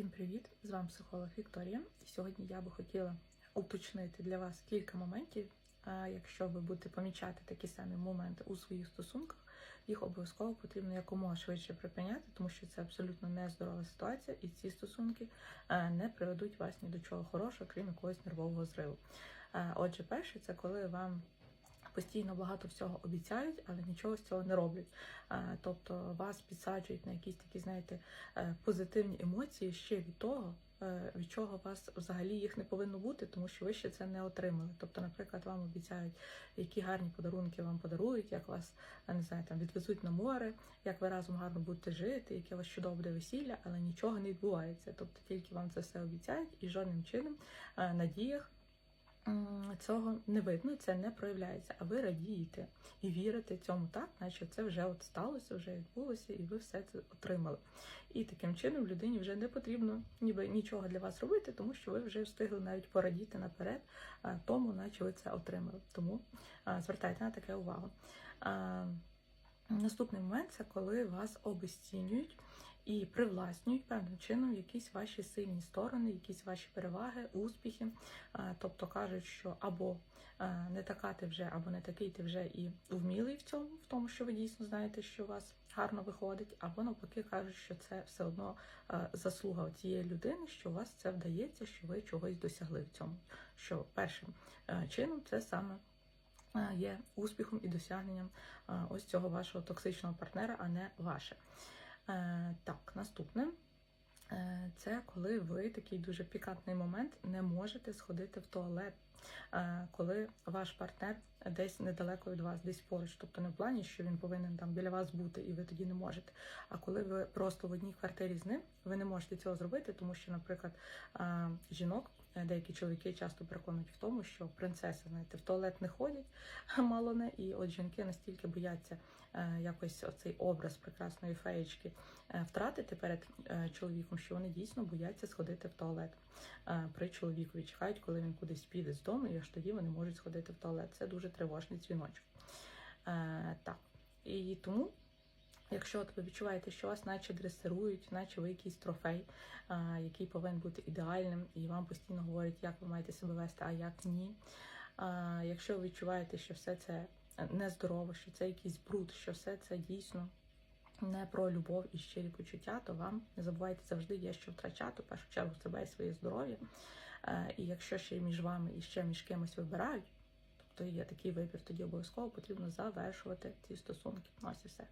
Всім привіт! З вами психолог Вікторія. І сьогодні я би хотіла уточнити для вас кілька моментів. А Якщо ви будете помічати такі самі моменти у своїх стосунках, їх обов'язково потрібно якомога швидше припиняти, тому що це абсолютно нездорова ситуація, і ці стосунки не приведуть вас ні до чого хорошого, крім якогось нервового зриву. Отже, перше, це коли вам постійно багато всього обіцяють, але нічого з цього не роблять. Е, Тобто вас підсаджують на якісь такі, знаєте, е, позитивні емоції ще від того, е, від чого у вас взагалі їх не повинно бути, тому що ви ще це не отримали. Тобто, наприклад, вам обіцяють, які гарні подарунки вам подарують, як вас не знаю, там відвезуть на море, як ви разом гарно будете жити, яке у вас чудове весілля, але нічого не відбувається. Тобто тільки вам це все обіцяють і жодним чином на діях м, цього не видно, це не проявляється. А ви радієте і вірите цьому так, наче це вже от сталося, вже відбулося, і ви все це отримали. І таким чином людині вже не потрібно ніби нічого для вас робити, тому що ви вже встигли навіть порадіти наперед тому, наче ви це отримали. Тому звертайте на таке увагу. Наступний момент це коли вас обесцінюють і привласнюють певним чином якісь ваші сильні сторони, якісь ваші переваги, успіхи. Тобто кажуть, що або не така ти вже, або не такий ти вже і вмілий в цьому, в тому, що ви дійсно знаєте, що у вас гарно виходить, або навпаки кажуть, що це все одно заслуга цієї людини, що у вас це вдається, що ви чогось досягли в цьому. Що першим чином це саме є успіхом і досягненням ось цього вашого токсичного партнера, а не ваше. Е, Так, наступне. Е, Це коли ви такий дуже пікантний момент не можете сходити в туалет, коли ваш партнер десь недалеко від вас, десь поруч, тобто не в плані, що він повинен там біля вас бути, і ви тоді не можете. А коли ви просто в одній квартирі з ним, ви не можете цього зробити, тому що, наприклад, е, жінок, е, деякі чоловіки часто переконують в тому, що принцеси, знаєте, в туалет не ходять, мало не, і от жінки настільки бояться е, якось оцей образ прекрасної феєчки е, втратити перед е, чоловіком, що вони дійсно бояться сходити в туалет е, при чоловікові. Чекають, коли він кудись піде з дому, і аж тоді вони можуть сходити в туалет. Це дуже тривожний дзвіночок. Е, Так. І тому. Якщо от ви відчуваєте, що вас наче дресирують, наче ви якийсь трофей, а, який повинен бути ідеальним, і вам постійно говорять, як ви маєте себе вести, а як ні. А, Якщо ви відчуваєте, що все це нездорово, що це якийсь бруд, що все це дійсно не про любов і щирі почуття, то вам не забувайте завжди є що втрачати, в першу чергу себе і своє здоров'я. Е, І якщо ще між вами і ще між кимось вибирають, тобто є такий вибір, тоді обов'язково потрібно завершувати ці стосунки. Ну, Ось і все.